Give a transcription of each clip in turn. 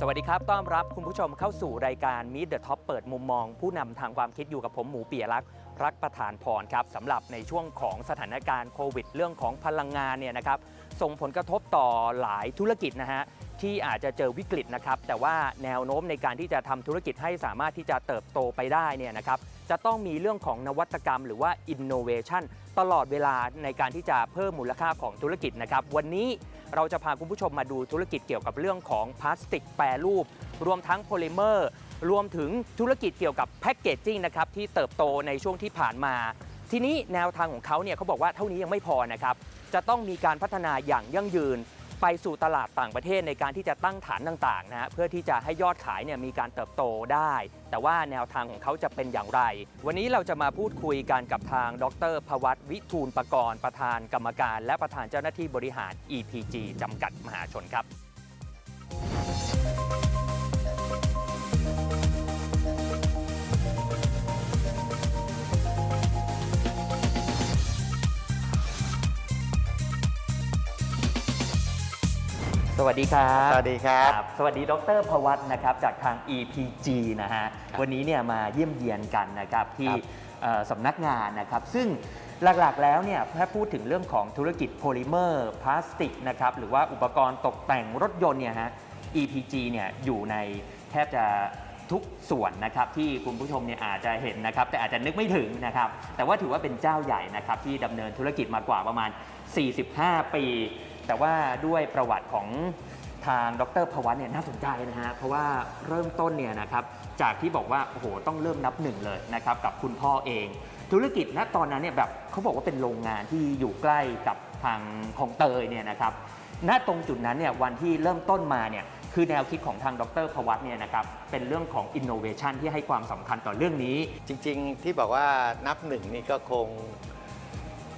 สวัสดีครับ ต้อนรับคุณผู้ชมเข้าสู่รายการ Meet the Top เปิดมุมมอง ผู้นำทางความคิดอยู่กับผมหมูเปียรักรักประธานพรครับสำหรับในช่วงของสถานการณ์โควิด เรื่องของพลังงานเนี่ยนะครับส่งผลกระทบต่อหลายธุรกิจนะฮะที่อาจจะเจอวิกฤตนะครับแต่ว่าแนวโน้มในการที่จะทำธุรกิจให้สามารถที่จะเติบโตไปได้เนี่ยนะครับ จะต้องมีเรื่องของนวัตกรรม หรือว่า innovation ตลอดเวลาในการที่จะเพิ่มมูลค่าของธุรกิจนะครับ วันนี้เราจะพาคุณผู้ชมมาดูธุรกิจเกี่ยวกับเรื่องของพลาสติกแปรรูป รวมทั้งโพลิเมอร์ รวมถึงธุรกิจเกี่ยวกับแพคเกจจิ้งนะครับที่เติบโตในช่วงที่ผ่านมา ทีนี้แนวทางของเขาเนี่ยเขาบอกว่าเท่านี้ยังไม่พอนะครับจะต้องมีการพัฒนาอย่างยั่งยืน ไปสู่ตลาดต่างประเทศในการที่จะตั้งฐานต่างๆนะฮะเพื่อที่จะให้ยอดขายเนี่ยมีการเติบโตได้ แต่ว่าแนวทางของเขาจะเป็นอย่างไร วันนี้เราจะมาพูดคุยกันกับทางดรพวัตวิทูลประกรณ์ประธานกรรมการ และประธานเจ้าหน้าที่บริหาร EPG จำกัดมหาชนครับ สวัสดีครับ สวัสดีครับ สวัสดี ดรพวัตนะครับ จากทาง EPG นะฮะครับวันนี้เนี่ยมาเยี่ยมเยียนกันนะครับที่ครับเอ่อสำนักงานนะครับ ซึ่งหลักๆ แล้วเนี่ยถ้าพูดถึงเรื่องของธุรกิจโพลิเมอร์พลาสติกนะครับ หรือว่าอุปกรณ์ตกแต่งรถยนต์เนี่ยฮะ EPG เนี่ยอยู่ในแทบจะทุกส่วนนะครับที่คุณผู้ชมเนี่ยอาจจะเห็นนะครับ แต่อาจจะนึกไม่ถึงนะครับ แต่ว่าถือว่าเป็นเจ้าใหญ่นะครับที่ดำเนินธุรกิจมากว่าประมาณ 45 ปี แต่ว่าด้วยประวัติของทางดรพวัตเนี่ยน่าสนใจนะฮะเพราะว่าเริ่มต้นเนี่ยนะครับจากที่บอกว่าโอ้โหต้องเริ่มนับหนึ่งเลยนะครับกับคุณพ่อเอง ธุรกิจณตอนนั้นเนี่ยแบบเขาบอกว่าเป็นโรงงานที่อยู่ใกล้กับทางของเตยเนี่ยนะครับณตรงจุดนั้นเนี่ยวันที่เริ่มต้นมาเนี่ยคือแนวคิดของทางดรพวัตเนี่ยนะครับเป็นเรื่องของ innovation ที่ให้ความสำคัญต่อเรื่องนี้ จริงๆที่บอกว่านับหนึ่งนี่ก็คง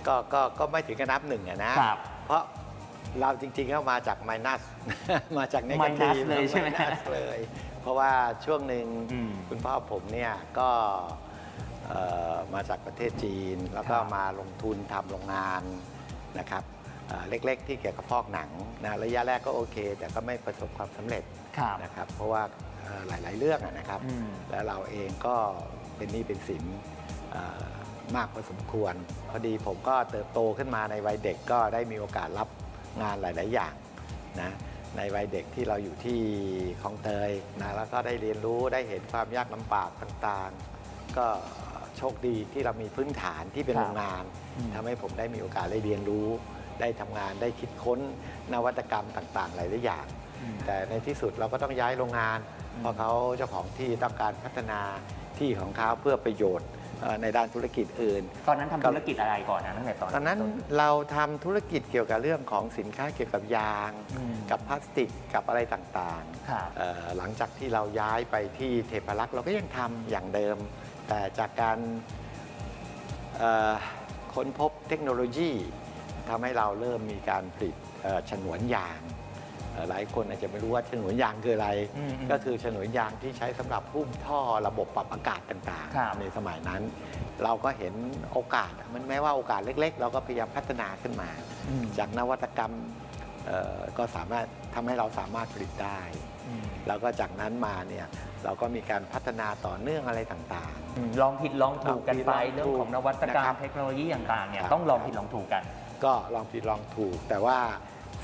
ก็ก็ก็ไม่ถึงกับนับหนึ่งอะนะ ครับ เพราะ เราจริงๆก็มาจาก minus มาจาก Minus negative เลยใช่ไหม minus เลย เพราะว่าช่วงหนึ่งอืมคุณพ่อผมเนี่ยก็เอ่อมาจากประเทศจีน แล้วก็ครับมาลงทุนทำโรงงานนะครับเอ่อเล็กๆ ที่เกี่ยวกับฟอกหนังนะระยะแรกก็โอเค แต่ก็ไม่ประสบความสำเร็จครับนะครับ เพราะว่าเอ่อหลายๆเรื่องอะนะครับ อืม แล้วเราเองก็เป็นหนี้เป็นสินเอ่อมากพอสมควร พอดีผมก็เติบโตขึ้นมาในวัยเด็กก็ได้มีโอกาสรับ งานหลาย ๆ อย่างนะในวัยเด็กที่เราอยู่ที่คลองเตยนะแล้วก็ได้เรียนรู้ได้เห็นความยากลำบากต่างๆ ก็โชคดีที่เรามีพื้นฐานที่เป็นครับโรงงานอืมทำให้ผมได้มีโอกาสได้เรียนรู้ ได้ทำงานได้คิดค้นนวัตกรรมต่างๆ หลายๆอย่างอืมแต่ในที่สุดเราก็ต้องย้ายโรงงานอืมเพราะเขาเจ้าของที่ต้องการพัฒนาที่ของเขาเพื่อประโยชน์เอ่อ ในด้านธุรกิจอื่น ตอนนั้นทำธุรกิจอะไรก่อนนะตั้งแต่ตอนตอนนั้นเราทำธุรกิจเกี่ยวกับเรื่องของสินค้าเกี่ยวกับยาง อืมกับพลาสติกกับอะไรต่างครับๆเอ่อหลังจากที่เราย้ายไปที่เทพารักษ์เราก็ยังทำอย่างเดิม แต่จากการเอ่อค้นพบเทคโนโลยีทำให้เราเริ่มมีการผลิตเอ่อฉนวนยางเอ่อ หลายคนอาจจะไม่รู้ว่าฉนวนยางคืออะไร อืมๆก็คือฉนวนยางที่ใช้สำหรับหุ้มท่อระบบปรับอากาศต่างครับ ๆ ในสมัยนั้น เราก็เห็นโอกาสอะมันแม้ว่าโอกาสเล็ก ๆ เราก็พยายามพัฒนาขึ้นมา อืมจากนวัตกรรมเอ่อก็สามารถทำให้เราสามารถผลิตได้ อืมแล้วก็จากนั้นมาเนี่ยเราก็มีการพัฒนาต่อเนื่องอะไรต่าง อืมลองผิดลองถูกกันไปลองผิดลองถูกเรื่องของนวัตกรรนะครัมบเทคโนโลยีต่างๆเนี่ยครับ ต้องลองผิดลองถูกกัน ๆ ก็ลองผิดลองถูก แต่ว่า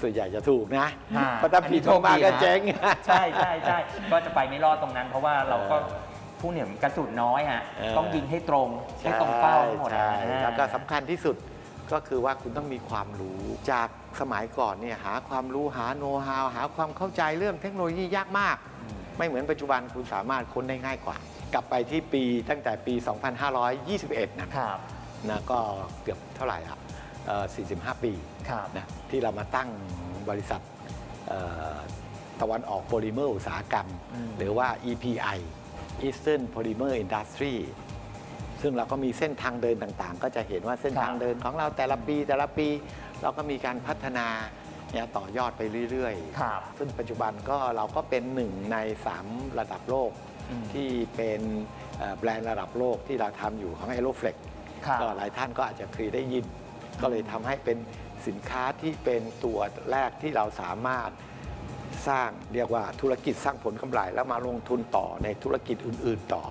ส่วนใหญ่จะถูกนะอ่าเพราะถ้าผิดอันนี้มากๆก็โชคดีนะเจ๊ง ใช่ใช่ใช่ก็จะไปไม่รอดตรงนั้น เพราะว่าเราก็เออผู้เนี่ยกระสุนน้อยฮะเออ ต้องยิงให้ตรงให้ตรงเป้าทั้งหมดใช่อะใช่แล้วก็สำคัญที่สุดก็คือว่าคุณต้องมีความรู้จากสมัยก่อนเนี่ยหาความรู้หาโน้ตฮาวหาความเข้าใจเรื่องเทคโนโลยียากมากอืมไม่เหมือนปัจจุบันคุณสามารถค้นได้ง่ายกว่า กลับไปที่ปีตั้งแต่ปี 2521 นะครับ นะก็เกือบเท่าไหร่อะ เอ่อ45 ปีครับ นะที่เรามาตั้งบริษัทเอ่อตะวันออกโพลิเมอร์อุตสาหกรรม อืม หรือว่า EPI Eastern Polymer Industry ซึ่งเราก็มีเส้นทางเดินต่างๆ ก็จะเห็นว่าเส้นทางเดินของเราแต่ละปีแต่ละปี เราก็มีการพัฒนาเนี่ยต่อยอดไปเรื่อยครับๆซึ่งปัจจุบันก็เราก็เป็นหนึ่งใน 3 ระดับโลก อืมที่เป็นเอ่อแบรนด์ระดับโลกที่เราทำอยู่ของ a e r o f l e x ครับก็หลายท่านก็อาจจะเคยได้ยิน ก็เลยทำให้เป็นสินค้าที่เป็นตัวแรกที่เราสามารถสร้างเรียกว่าธุรกิจสร้างผลกำไร แล้วมาลงทุนต่อในธุรกิจอื่น ๆ ต่อ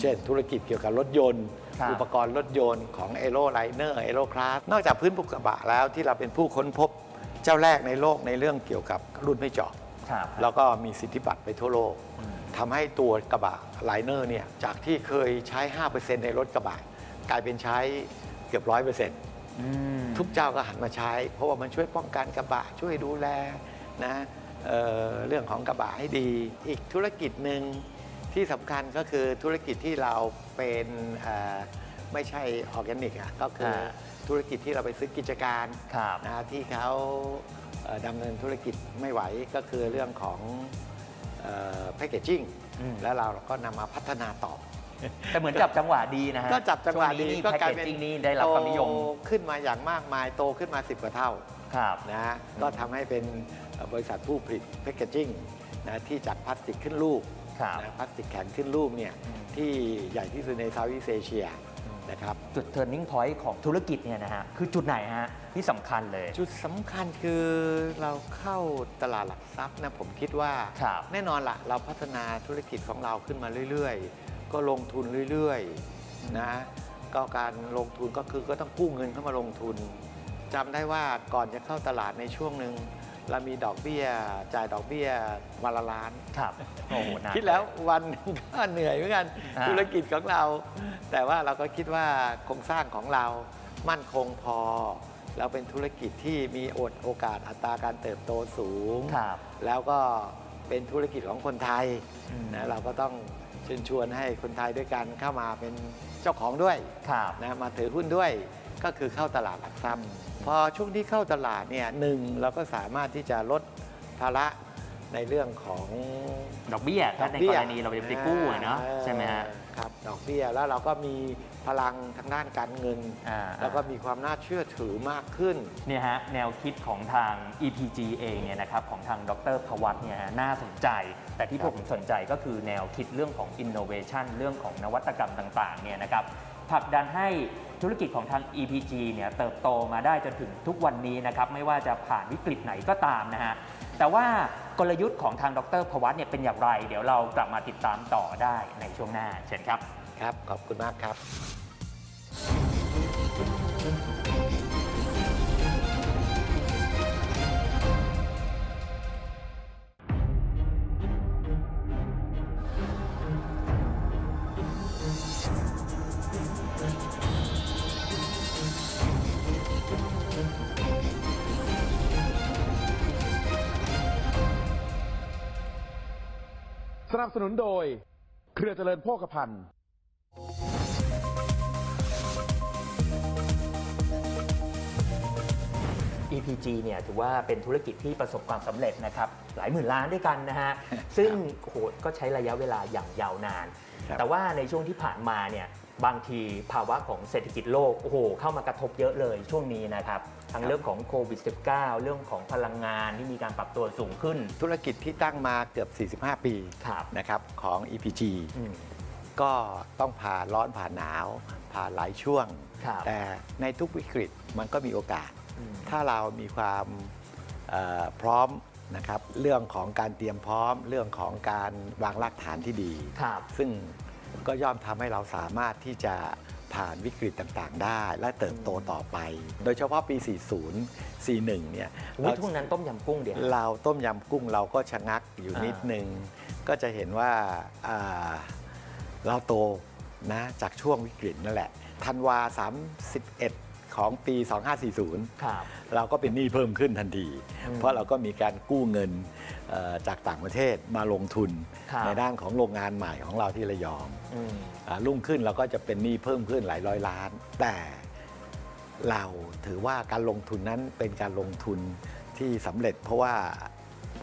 เช่น ธุรกิจเกี่ยวกับรถยนต์อุปกรณ์รถยนต์ของเอโรไลเนอร์เอโรคลาสนอกจากพื้นบุกกระบะแล้วที่เราเป็นผู้ค้นพบเจ้าแรกในโลกในเรื่องเกี่ยวกับรุ่นไม่เจาะบแล้วก็มีสิทธิบัตรไปทั่วโลกทำให้ตัวกระบะไลเนอร์เนี่ยจากที่เคยใช้ 5%ในรถกระบะ กลายเป็นใช้เกือบร้อยเปอร์เซ็นต์ ทุกเจ้าก็หันมาใช้ เพราะว่ามันช่วยป้องกันกระบะช่วยดูแลนะเอ่อเรื่องของกระบะให้ดี อีกธุรกิจหนึ่งที่สำคัญก็คือธุรกิจที่เราเป็นเอ่อไม่ใช่ออร์แกนิกอะก็คืออาธุรกิจที่เราไปซื้อกิจการครับนะที่เขาเอ่อดำเนินธุรกิจไม่ไหวก็คือเรื่องของแพคเกจิ้งอืมแล้วเราก็นำมาพัฒนาต่อ แต่เหมือนจับจังหวะดีนะฮะก็จับจังหวะดีก็ก็กกลาลายยเป็เป็นนนี่ได้รับความนิยมโตขึ้นมาอย่างมากมายโตขึ้นมา 10 กว่าเท่าครับนะฮะก็ทำให้เป็นเอ่อบริษัทผู้ผลิตแพคเกจิ้งนะที่จากพลาสติกขึ้นรูปครับนะพลาสติกแข็งขึ้นรูปเนี่ยอืมที่ใหญ่ที่สุดในเซาท์อีสเอเชียอืมนะครับจุด turning point ของธุรกิจเนี่ยนะฮะคือจุดไหนฮะที่สำคัญเลย จุดสำคัญคือเราเข้าตลาดหลักทรัพย์นะผมคิดว่าครับแน่นอนละเราพัฒนาธุรกิจของเราขึ้นมาเรื่อยๆ ก็ลงทุนเรื่อยๆนะก็การลงทุนก็คือก็ต้องกู้เงินเข้ามาลงทุนจำได้ว่าก่อนจะเข้าตลาดในช่วงหนึ่งเรามีดอกเบี้ยจ่ายดอกเบี้ยวันละล้านครับโอ้โหนานคิดแล้ววันหนึ่งก็เหนื่อยเหมือนกันอ่าธุรกิจของเรา แต่ว่าเราก็คิดว่าโครงสร้างของเรามั่นคงพอ เราเป็นธุรกิจที่มีโอดโอกาสอัตราการเติบโตสูงครับแล้วก็เป็นธุรกิจของคนไทยอืมนะเราก็ต้อง เชิญชวนให้คนไทยด้วยกันเข้ามาเป็นเจ้าของด้วยครับนะมาถือหุ้นด้วยก็คือเข้าตลาดหลักทรัพย์อืมพอช่วงที่เข้าตลาดเนี่ยหนึ่งเราก็สามารถที่จะลดภาระในเรื่องของดอกเบี้ยถ้าในกรณีเราจะไปกู้อะเนาะอ่าใช่ไหมฮะครับดอกเบี้ยแล้วเราก็มี พลังทางด้านการเงิน อ่า แล้วก็มีความน่าเชื่อถือมากขึ้น เนี่ยฮะแนวคิดของทาง EPG เองเนี่ยนะครับของทางดรพวัตเนี่ยฮะน่าสนใจ แต่ที่คผรับมสนใจก็คือแนวคิดเรื่องของ innovation เรื่องของนวัตกรรมต่างๆเนี่ยนะครับผลักดันให้ธุรกิจของทาง EPG เนี่ยเติบโตมาได้จนถึงทุกวันนี้นะครับไม่ว่าจะผ่านวิกฤตไหนก็ตามนะฮะแต่ว่ากลยุทธ์ของทางดรพวัตเนี่ยเป็นอย่างไร เดี๋ยวเรากลับมาติดตามต่อได้ในช่วงหน้าเชิญครับ ครับ ขอบคุณมากครับ สนับสนุนโดย เครือเจริญโภคภัณฑ์ EPG เนี่ยถือว่าเป็นธุรกิจที่ประสบความสำเร็จนะครับหลายหมื่นล้านด้วยกันนะฮะซึ่งโอ้โหก็ใช้ระยะเวลาอย่างยาวนานครับแต่ว่าในช่วงที่ผ่านมาเนี่ยบางทีภาวะของเศรษฐกิจโลกโอ้โหเข้ามากระทบเยอะเลยช่วงนี้นะครับทั้งเรื่องของโควิด -19 เรื่องของพลังงานที่มีการปรับตัวสูงขึ้น ธุรกิจที่ตั้งมาเกือบ 45 ปีครับนะครับของ EPG อืม ก็ต้องผ่านร้อนผ่านหนาว ผ่านหลายช่วง ครับแต่ในทุกวิกฤตมันก็มีโอกาส อืม ถ้าเรามีความเอ่อพร้อมนะครับ เรื่องของการเตรียมพร้อม เรื่องของการวางรากฐานที่ดี ครับ ซึ่งก็ย่อมทำให้เราสามารถที่จะผ่านวิกฤตต่างๆ ได้ และเติบโตต่อไป โดยเฉพาะปี 40 41 เนี่ยอุ๊ยทุกนั้นต้มยำกุ้งเดียว เราต้มยำกุ้งเราก็ชะงักอยู่อ่านิ นิดนึง ก็จะเห็นว่าอ่า เราโตนะจากช่วงวิกฤตนั่นแหละธันวา 31 ของปี 2540ครับเราก็เป็นหนี้เพิ่มขึ้นทันทีอืมเพราะเราก็มีการกู้เงินเอ่อจากต่างประเทศมาลงทุนครับในด้านของโรงงานใหม่ของเราที่ระยองอืมอ่ารุ่งขึ้นเราก็จะเป็นหนี้เพิ่มขึ้นหลายร้อยล้าน แต่เราถือว่าการลงทุนนั้นเป็นการลงทุนที่สำเร็จเพราะว่า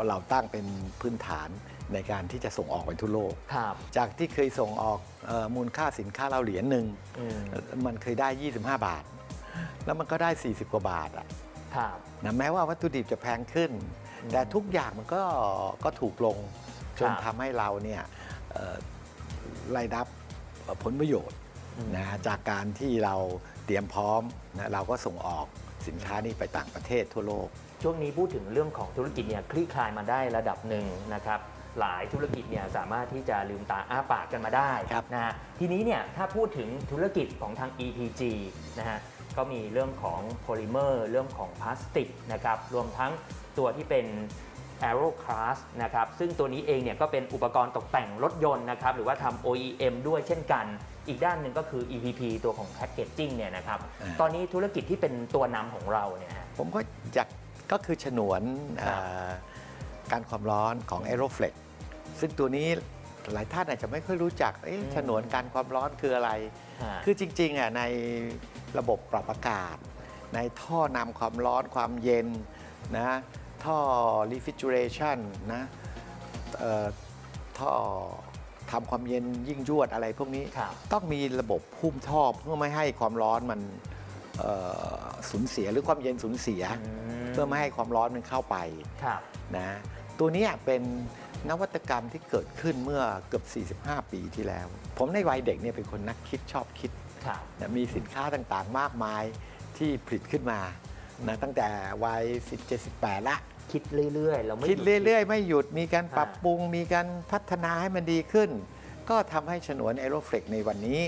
เราตั้งเป็นพื้นฐาน ในการที่จะส่งออกไปทั่วโลก ครับ จากที่เคยส่งออกเออมูลค่าสินค้าเราเหรียญหนึ่งอืม มันเคยได้ 25 บาท แล้วมันก็ได้ 40 กว่าบาทอะครับ นะแม้ว่าวัตถุดิบจะแพงขึ้นอืมแต่ทุกอย่างมันก็ก็ถูกลงจนครับ ทำให้เราเนี่ยเอ่อรายรับเอ่อผลประโยชน์อืมนะจากการที่เราเตรียมพร้อมนะเราก็ส่งออกสินค้านี้ไปต่างประเทศทั่วโลก ช่วงนี้พูดถึงเรื่องของธุรกิจเนี่ยคลี่คลายมาได้ระดับหนึ่งนะครับ หลายธุรกิจเนี่ยสามารถที่จะลืมตาอ้าปากกันมาได้ครับนะฮะทีนี้เนี่ยถ้าพูดถึงธุรกิจของทาง EPG นะฮะก็มีเรื่องของโพลิเมอร์เรื่องของพลาสติกนะครับรวมทั้งตัวที่เป็น Aero Class นะครับซึ่งตัวนี้เองเนี่ยก็เป็นอุปกรณ์ตกแต่งรถยนต์นะครับหรือว่าทำ OEM ด้วยเช่นกัน อีกด้านหนึ่งก็คือ EPP ตัวของ Packaging เนี่ยนะครับอ่าตอนนี้ธุรกิจที่เป็นตัวนำของเราเนี่ยฮะผมก็อยากก็คือฉนวนครับเอ่อการความร้อนของ Aeroflex ซึ่งตัวนี้หลายท่านอาจจะไม่ค่อยรู้จักเอ๊ะอืมฉนวนการความร้อนคืออะไรฮะคือจริงๆอะในระบบปรับอากาศ ในท่อนำความร้อนความเย็นนะท่อ refrigeration นะเอ่อท่อทำความเย็นยิ่งยวดอะไรพวกนี้ครับต้องมีระบบพุ่มท่อเพื่อไม่ให้ความร้อนมันเอ่อสูญเสียหรือความเย็นสูญเสีย เพื่อไม่ให้ความร้อนมันเข้าไปครับนะตัวเนี้ยเป็น นวัตกรรมที่เกิดขึ้นเมื่อเกือบ 45 ปีที่แล้ว ผมในวัยเด็กเนี่ยเป็นคนนักคิดชอบคิดครับนะมีสินค้าต่างๆ มากมายที่ผลิตขึ้นมานะตั้งแต่วัย 17-18 ละ คิดเรื่อยๆเราไม่คิดเรื่อย ๆ ไม่หยุดมีการปรับอ่าปรุง มีการพัฒนาให้มันดีขึ้น ก็ทำให้ฉนวน a e r o f l e x ในวันนี้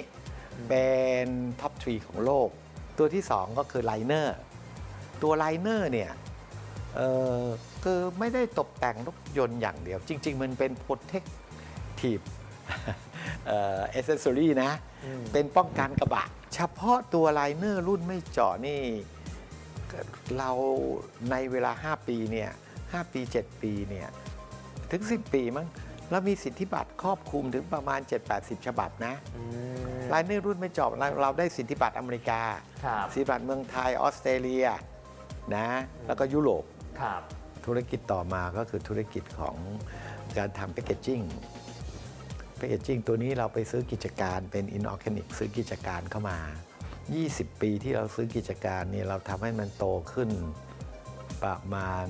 เป็นท็อปทรีของโลก ตัวที่ 2 ก็คือไลเนอร์ตัวไลเนอร์เนี่ยเอ่อ คือไม่ได้ตกแต่งรถยนต์อย่างเดียว จริง ๆ มันเป็น protective เอ่อ accessory นะอืมเป็นป้องกันกระบะ เฉพาะตัวไลเนอร์รุ่นไม่เจาะนี่ เราในเวลา 5 ปีเนี่ย5ปี 7 ปีเนี่ยถึง 10 ปีมั้งแล้วมีสิทธิบัตรครอบคลุมถึงประมาณ 7-80 ฉบับนะอืมไลเนอร์รุ่นไม่เจาะเราเราได้สิทธิบัตรอเมริกาครับสิทธิบัตรเมืองไทยออสเตรเลียนะแล้วก็ยุโรป ครับธุรกิจต่อมาก็คือธุรกิจของการทำแพ c เกจจิ้งแพ c เกจจิ้งตัวนี้เราไปซื้อกิจการเป็นอินออร์แกนิกซื้อกิจการเข้ามา 20 ปีที่เราซื้อกิจการเนี่ยเราทำให้มันโตขึ้นประมาณ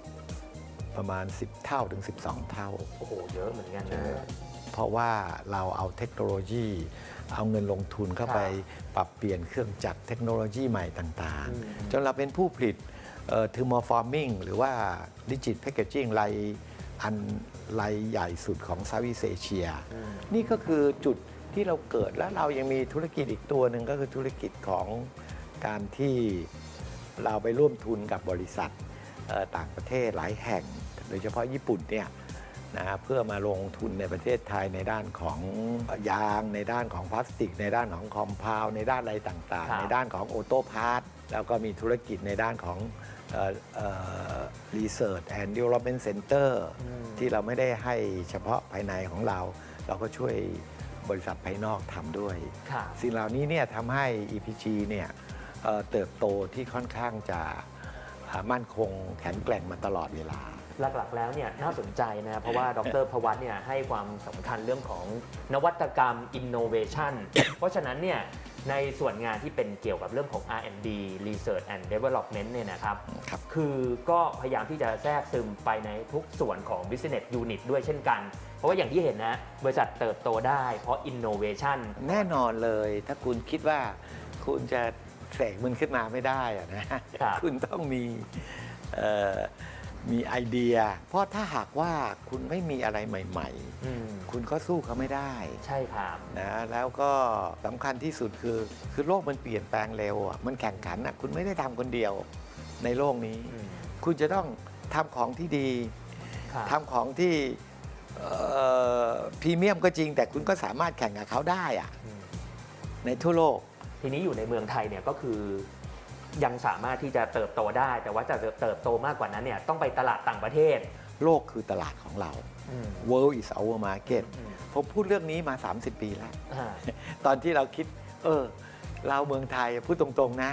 10 ประมาณ 10 เท่าถึง 12 เท่า โอ้โห เยอะเหมือนกันนะ เพราะว่าเราเอาเทคโนโลยี เอาเงินลงทุนเข้าไปปรับเปลี่ยนเครื่องจักรเทคโนโลยีใหม่ต่างอืมๆจนเราเป็นผู้ผลิต เทอร์โมฟอร์มิงหรือว่าดิจิตแพ c เกจจิ้งรายอันรายใหญ่สุดของซาวิเอเชียอืมนี่ก็คือจุดที่เราเกิดแล้วเรายังมีธุรกิจอีกตัวหนึ่งก็คือธุรกิจของการที่เราไปร่วมทุนกับบริษัทเอ่อต่างประเทศหลายแห่ง โดยเฉพาะญี่ปุ่นเนี่ยนะเพื่อมาลงทุนในประเทศไทยในด้านของยางในด้านของพลาสติก ในด้านของคอมเพลในด้านอะไรต่างครับๆในด้านของโอโต้พาร์ทแล้วก็มีธุรกิจในด้านของ รีเสิร์ชแอนด์ดีเวล็อปเมนต์เซ็นเตอร์อืมที่เราไม่ได้ให้เฉพาะภายในของเรา เราก็ช่วยบริษัทภายนอกทำด้วยครับสิ่งเหล่านี้เนี่ยทำให้ EPG เนี่ยเอ่อเติบโตที่ค่อนข้างจะอ่ามั่นคงแข็งแกร่งมาตลอดเวลา หลักๆ แล้วเนี่ยน่าสนใจนะเพราะว่าดรพวัตเนี่ยให้ความสำคัญเรื่องของนวัตกรรม innovation เพราะฉะนั้นเนี่ย ในส่วนงานที่เป็นเกี่ยวกับเรื่องของ R&D Research and Development เนี่ยนะครับครับ คือก็พยายามที่จะแทรกซึมไปในทุกส่วนของ business unit ด้วยเช่นกัน เพราะว่าอย่างที่เห็นนะ บริษัทเติบโตได้เพราะ innovation แน่นอนเลย ถ้าคุณคิดว่าคุณจะเสกมันขึ้นมาไม่ได้อะนะครับคุณต้องมีเอ่อ มีไอเดีย เพราะถ้าหากว่าคุณไม่มีอะไรใหม่ อืมๆ คุณก็สู้เขาไม่ได้ใช่ครับนะแล้วก็สำคัญที่สุดคือคือโลกมันเปลี่ยนแปลงเร็วอะมันแข่งขันอะคุณไม่ได้ทำคนเดียวในโลกนี้ อืมคุณจะต้องทำของที่ดี ครับทำของที่พรีเมียมก็จริง แต่คุณก็สามารถแข่งกับเขาได้อะอืมในทั่วโลก ทีนี้อยู่ในเมืองไทยเนี่ยก็คือ ยังสามารถที่จะเติบโตได้ แต่ว่าจะเติบโตมากกว่านั้นเนี่ยต้องไปตลาดต่างประเทศ โลกคือตลาดของเราอืม World is our market อืมผมพูดเรื่องนี้มา 30 ปีแล้วอ่าตอนที่เราคิด เออ เราเมืองไทยพูดตรงๆนะ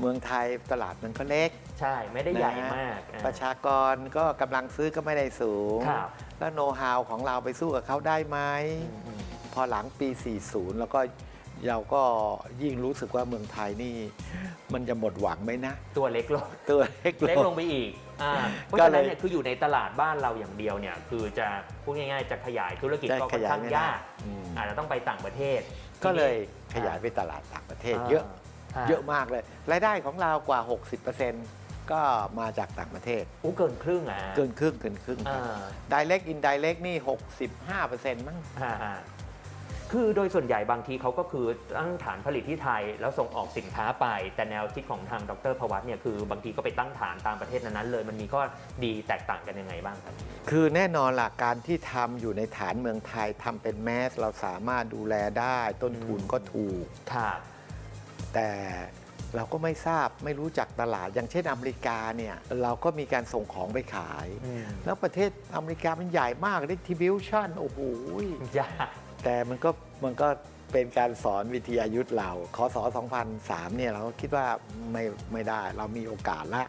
เมืองไทยตลาดมันก็เล็ก ใช่ ไม่ได้ใหญ่นะมากอ่าประชากรก็กำลังซื้อก็ไม่ได้สูงครับแล้วโน้ตฮาวของเราไปสู้กับเขาได้ไหมอืมอืมพอหลังปี 40 แล้วก็ เราก็ยิ่งรู้สึกว่าเมืองไทยนี่ มันจะหมดหวังไหมนะ ตัวเล็กลงตัวเล็กเล็กลลงงไปอีกอ่าเพราะก็ฉะเลนั้นยเนี่ยคืออยู่ในตลาดบ้านเราอย่างเดียวเนี่ยคือจะพูดง่ายๆจะขยายธุรกิจได้ก็ค่อนข้างขยายไม่ได้ยากอืม อาจจะต้องไปต่างประเทศ ก็เลยทีนี้ขยายไปตลาดต่างประเทศาเยอะาเยอะมากเลย รายได้ของเรากว่า 60%ก็มาจากต่างประเทศ อู้เกินครึ่งอะเกินครึ่งเกินครึ่งอ่า direct indirect นี่ 65%มั้งฮะฮะ คือโดยส่วนใหญ่บางทีเขาก็คือตั้งฐานผลิตที่ไทย แล้วส่งออกสินค้าไป แต่แนวคิดของทางดรพวัตเนี่ยคือบางทีก็ไปตั้งฐานตามประเทศนั้นๆเลย มันมีข้อดีแตกต่างกันยังไงบ้างครับ คือแน่นอนล่ะการที่ทำอยู่ในฐานเมืองไทยทำเป็นแมสเราสามารถดูแลได้ ต้นทุนก็ถูกครับแต่เราก็ไม่ทราบไม่รู้จักตลาด อย่างเช่นอเมริกาเนี่ยเราก็มีการส่งของไปขาย แล้วประเทศอเมริกามันใหญ่มาก distribution โอ้โห ยาก แต่มันก็มันก็เป็นการสอนวิทยายุทธ์เราคศ2003 เนี่ยเราก็คิดว่าไม่ไม่ได้เรามีโอกาสละ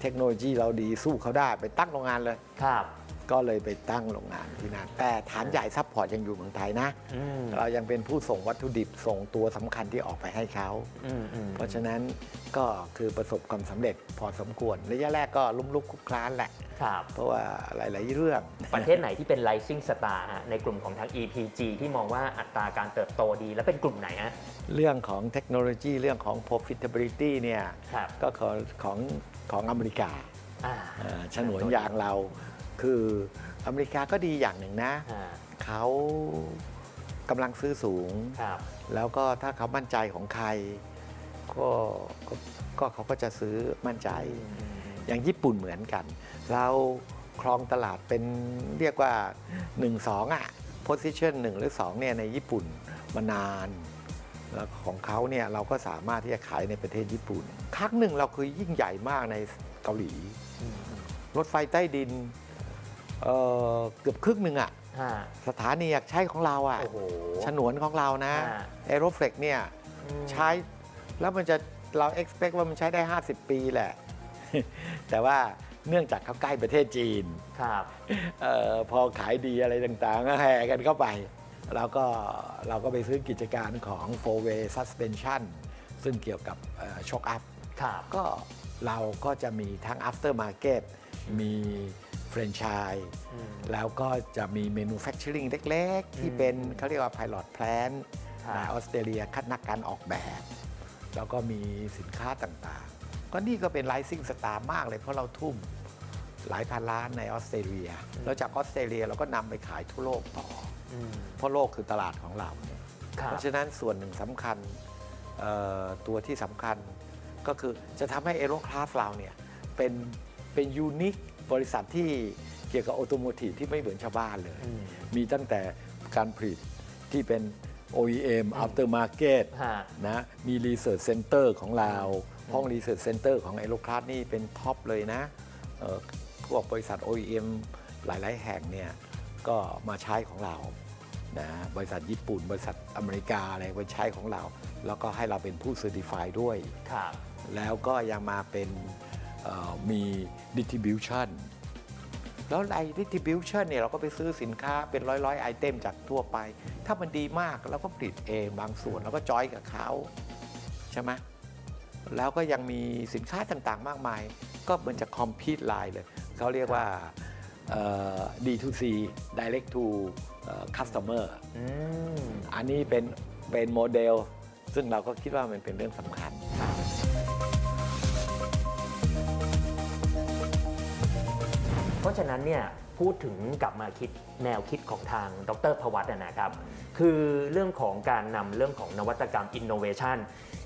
เทคโนโลยีเราดีสู้เขาได้ไปตั้งโรงงานเลย ครับ ก็เลยไปตั้งโรงงานที่นั่นแต่ฐานใหญ่ซัพพอร์ตยังอยู่เมืองไทยนะ อืมเรายังเป็นผู้ส่งวัตถุดิบส่งตัวสำคัญที่ออกไปให้เขา อืมอืมเพราะฉะนั้นก็คือประสบความสำเร็จพอสมควรระยะแรกก็ลุ่มลุกคลุกคลานแหละ ครับเพราะว่าหลาย ๆ เรื่อง ประเทศไหนที่เป็น rising star ฮะในกลุ่มของทาง EPG ที่มองว่าอัตราการเติบโตดี และเป็นกลุ่มไหนฮะเรื่องของเทคโนโลยีเรื่องของ profitability เนี่ยครับก็ของของของอเมริกาอ่า เอ่อฉนวนยางเรา คืออเมริกาก็ดีอย่างหนึ่งนะ อ่าเขากำลังซื้อสูง ครับ แล้วก็ถ้าเขามั่นใจของใครก็ก็ก็เขาก็จะซื้อมั่นใจ อย่างญี่ปุ่นเหมือนกัน เราครองตลาดเป็นเรียกว่า 1-2 อะ position 1 หรือ 2 เนี่ยในญี่ปุ่นมานาน แล้วของเขาเนี่ยเราก็สามารถที่จะขายในประเทศญี่ปุ่น ครั้งหนึ่งเราคือยิ่งใหญ่มากในเกาหลี รถไฟใต้ดิน เอ่อเกือบครึ่งหนึ่งอะอ่า สถานีอยากใช้ของเราอะโอ้โหฉนวนของเรานะอ่า เอโรเฟกเนี่ยอืมใช้แล้วมันจะเรา expect ว่ามันใช้ได้ 50 ปีแหละ แต่ว่าเนื่องจากเขาใกล้ประเทศจีน ครับ เออพอขายดีอะไรต่างๆก็แห่กันเข้าไป แล้วก็เราก็ไปซื้อกิจการของ four way suspension ซึ่งเกี่ยวกับช็อคอัพ ครับ ก็เราก็จะมีทั้ง after market มีแฟรนไชส์อืมแล้วก็จะมี manufacturing เล็ก ๆ ที่เป็นเขาเรียกว่า pilot plant ครับในออสเตรเลียคัดนักการออกแบบ แล้วก็มีสินค้าต่างๆ ก็นี่ก็เป็น rising star มากเลยเพราะเราทุ่มหลายพันล้านในออสเตรเลีย แล้วจากออสเตรเลียเราก็นำไปขายทั่วโลกต่ออืมเพราะโลกคือตลาดของเราครับเพราะฉะนั้นส่วนหนึ่งสำคัญเอ่อตัวที่สำคัญก็คือจะทำให้เอโรคลาสเราเนี่ยเป็นเป็นยูนิค บริษัทที่เกี่ยวกับออโตโมทีฟที่ไม่เหมือนชาวบ้านเลยอืมมีตั้งแต่การผลิตที่เป็น OEM after market ฮะนะมี Research Center ของเรา ห้อง Research Center ของ a e r o c l a s นี่เป็นท็อปเลยนะเอ่อพวกบริษัท OEM หลาย ๆ แห่งเนี่ยก็มาใช้ของเรานะบริษัทญี่ปุ่น บริษัทอเมริกาอะไรไปใช้ของเรา แล้วก็ให้เราเป็นผู้ Certify ด้วยครับแล้วก็ยังมาเป็นเอ่อ มี distribution แล้วไอ้ distribution เนี่ยเราก็ไปซื้อสินค้าเป็นร้อยร้อยๆไอเทมจากทั่วไป ถ้ามันดีมากเราก็ผลิตเองบางส่วนแล้วก็จอยกับเขาใช่ไหมแล้วก็ยังมีสินค้าต่างๆ มากมาย ก็มันจะ compete line เลยเขาเรียกว่าเอ่อ D2C direct to เอ่อ customer อืมอันนี้เป็นเป็นโมเดล ซึ่งเราก็คิดว่ามันเป็นเรื่องสำคัญ เพราะฉะนั้นเนี่ยพูดถึงกลับมาคิดแนวคิดของทางดรพวัตนะครับ คือเรื่องของการนำเรื่องของนวัตกรรม innovation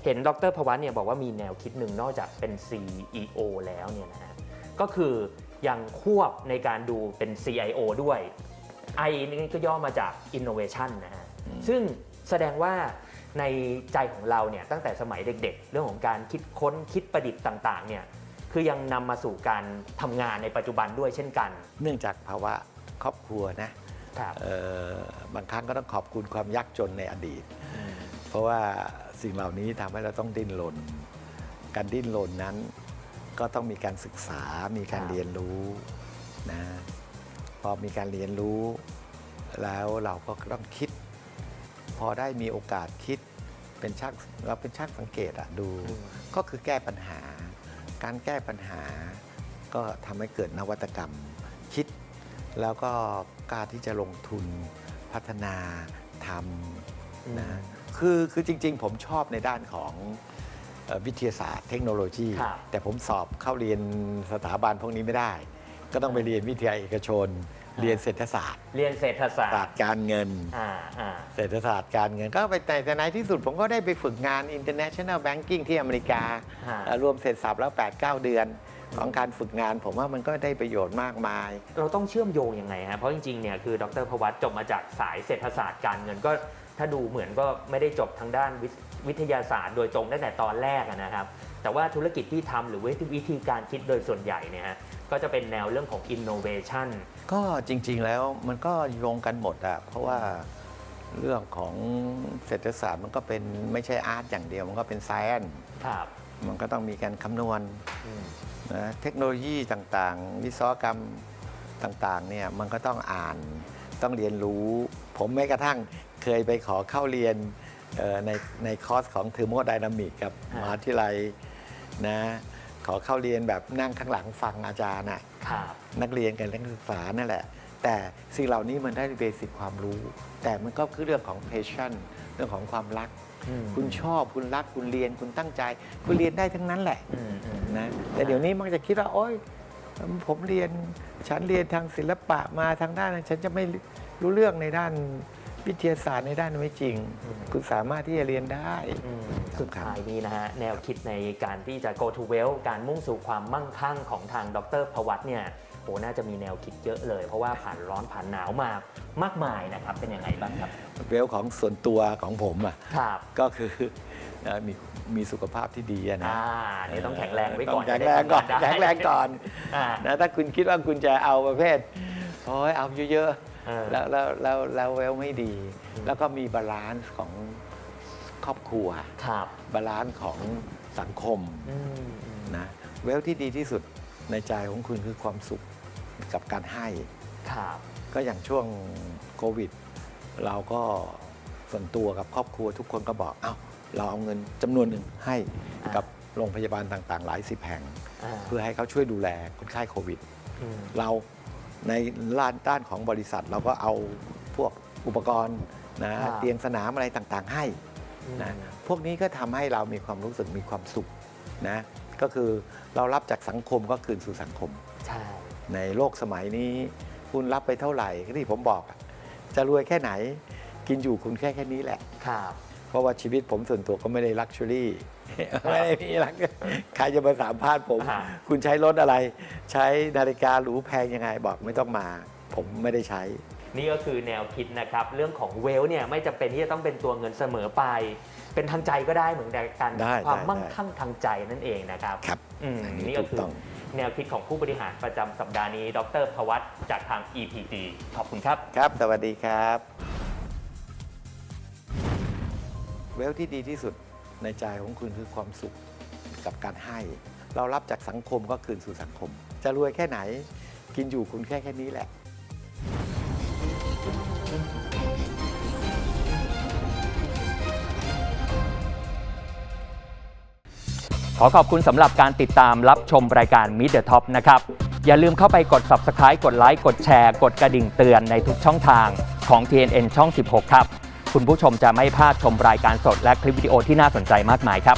เห็นดรพวัตเนี่ยบอกว่ามีแนวคิดหนึ่งนอกจากเป็น CEO แล้วเนี่ยนะฮะก็คือยังควบในการดูเป็น CIO ด้วย I นี่ก็ย่อมาจาก innovation นะฮะซึ่งแสดงว่าในใจของเราเนี่ยตั้งแต่สมัยเด็กๆ เรื่องของการคิดค้นคิดประดิษฐ์ต่างๆเนี่ย คือยังนำมาสู่การทำงานในปัจจุบันด้วยเช่นกันเนื่องจากภาวะครอบครัวนะครับ เอ่อบางครั้งก็ต้องขอบคุณความยากจนในอดีต เพราะว่าสิ่งเหล่านี้ทำให้เราต้องดิ้นรน การดิ้นรนนั้นก็ต้องมีการศึกษา มีการครับ เรียนรู้นะ พอมีการเรียนรู้ แล้วเราก็ต้องคิด พอได้มีโอกาสคิด เป็นช่างเราเป็นช่างสังเกตอะดู ก็คือแก้ปัญหา การแก้ปัญหาก็ทำให้เกิดนวัตกรรมคิด แล้วก็กล้าที่จะลงทุนพัฒนาทำนะคือคือจริง ๆ ผมชอบในด้านของเอ่อวิทยาศาสตร์เทคโนโลยีครับแต่ผมสอบเข้าเรียนสถาบันพวกนี้ไม่ได้ ก็ต้องไปเรียนวิทยาเอกชน เรียนเศรษฐศาสตร์เรียนเศรษฐศาสศาตสตร์ ร์การเงิน อ่าอ่าเศรษฐศาสตร์การเงินก็ไปแต่แต่ในที่สุดผมก็ได้ไปฝึกงาน international banking ที่อเมริกา ฮะเอ่อรวมเสร็จสับแล้ว 8-9 เดือน ของการฝึกงาน ผมว่ามันก็ได้ประโยชน์มากมาย เราต้องเชื่อมโยงยังไงฮะ เพราะจริงๆ เนี่ยคือดรพวัตจบมาจากสายเศรษฐศาสตร์การเงินก็ถ้าดูเหมือนก็ไม่ได้จบทางด้านวิทวิทยาศาสตร์โดยตรงตั้งแต่ตอนแรกอะนะครับ แต่ว่าธุรกิจที่ทำหรือวิธีการคิดโดยส่วนใหญ่เนี่ยฮะ ก็จะเป็นแนวเรื่องของ innovation ก็จริง ๆแล้วมันก็โยงกันหมดอะเพราะว่าเรื่องของเศรษฐศาสตร์มันก็เป็นไม่ใช่อาร์ตอย่างเดียว มันก็เป็นไซแอนครับ มันก็ต้องมีการคำนวณอืม นะเทคโนโลยีต่างๆ วิศวกรรมต่างๆเนี่ยมันก็ต้องอ่านต้องเรียนรู้ ผมแม้กระทั่งเคยไปขอเข้าเรียนเอ่อในในคอร์สของเทอร์โมไดนามิกกับมหาวิทยาลัยนะ ขอเข้าเรียนแบบนั่งข้างหลังฟังอาจารย์น่ะครับนักเรียนกับนักศึกษานั่นแหละ แต่สิ่งเหล่านี้มันได้เบสิกความรู้ แต่มันก็คือเรื่องของ passion เรื่องของความรัก อืมคุณชอบคุณรักคุณเรียนคุณตั้งใจ คุณเรียนได้ทั้งนั้นแหละ อืมอืม นะแต่เดี๋ยวนี้มักจะคิดว่าโอ๊ยผมเรียนฉันเรียนทางศิลปะมาทางด้านนั้นฉันจะไม่รู้เรื่องในด้าน วิทยาศาสตร์ในด้านนั้นไม่จริง คุณสามารถที่จะเรียนได้อืมสุดท้ายนี้นะฮะ แนวคิดในการที่จะ go to well การมุ่งสู่ความมั่งคั่งของทางดรพวัตเนี่ยโหน่าจะมีแนวคิดเยอะเลย เพราะว่าผ่านร้อนผ่านหนาวมามากมายนะครับ เป็นยังไงบ้างครับเวลของส่วนตัวของผมอะครับก็คือเอ่อมีมีสุขภาพที่ดีอะนะอ่านี่ต้องแข็งแรงไว้ก่อนต้แข็งแรงก่อนจะได้ทำาได้แข็งแรงก่อนอ่านะถ้าคุณคิดว่าคุณจะเอาประเภทโอ้ยเอาเยอะเออๆ แล้วแล้วแล้วแล้วเวลไม่ดีอืมแล้วก็มีบาลานซ์ของครอบครัวครับบาลานซ์ของสังคมอืมอืมนะเวลที่ดีที่สุดในใจของคุณคือความสุขกับการให้ครับก็อย่างช่วงโควิด เราก็ส่วนตัวกับครอบครัวทุกคนก็บอกเอ้าเราเอาเงินจำนวนหนึ่งให้กับโรงพยาบาลต่างๆ หลายสิบแห่งอ่าเพื่อให้เขาช่วยดูแลคนไข้โควิดอืมเรา ในด้านด้านของบริษัทเราก็เอาพวกอุปกรณ์นะครับเตียงสนามอะไรต่างๆให้นะพวกนี้ก็ทำให้เรามีความรู้สึกมีความสุขนะก็คือเรารับจากสังคมก็คืนสู่สังคมใช่ในโลกสมัยนี้ คุณรับไปเท่าไหร่ที่ผมบอกอะจะรวยแค่ไหน กินอยู่คุณแค่แค่นี้แหละครับเพราะว่าชีวิตผมส่วนตัวก็ไม่ได้ลักชัวรี่ ไม่ได้มีลักใครจะมาสามพาษณ์ผม อ่า คุณใช้รถอะไร ใช้นาฬิกาหรูแพงยังไงบอกไม่ต้องมา ผมไม่ได้ใช้ นี่ก็คือแนวคิดนะครับ เรื่องของเวลเนี่ยไม่จำเป็นที่จะต้องเป็นตัวเงินเสมอไป เป็นทางใจก็ได้เหมือนกันได้ความได้มั่งได้ คั่งทางใจนั่นเองนะครับครับอืมอันนี้นี่ก็ถูกคือต้อง แนวคิดของผู้บริหารประจำสัปดาห์นี้ ดรพวัตจากทาง EPG ขอบคุณครับ ครับ สวัสดีครับ เวลที่ดีที่สุด ในใจของคุณคือความสุขกับการให้ เรารับจากสังคมก็คืนสู่สังคม จะรวยแค่ไหนกินอยู่คุณแค่แค่นี้แหละขอขอบคุณสำหรับการติดตามรับชมรายการ Meet the Top นะครับ อย่าลืมเข้าไปกด Subscribe กดไลค์ กดแชร์ กดกระดิ่งเตือนในทุกช่องทางของ TNN ช่อง 16 ครับ คุณผู้ชมจะไม่พลาดชมรายการสดและคลิปวิดีโอที่น่าสนใจมากมายครับ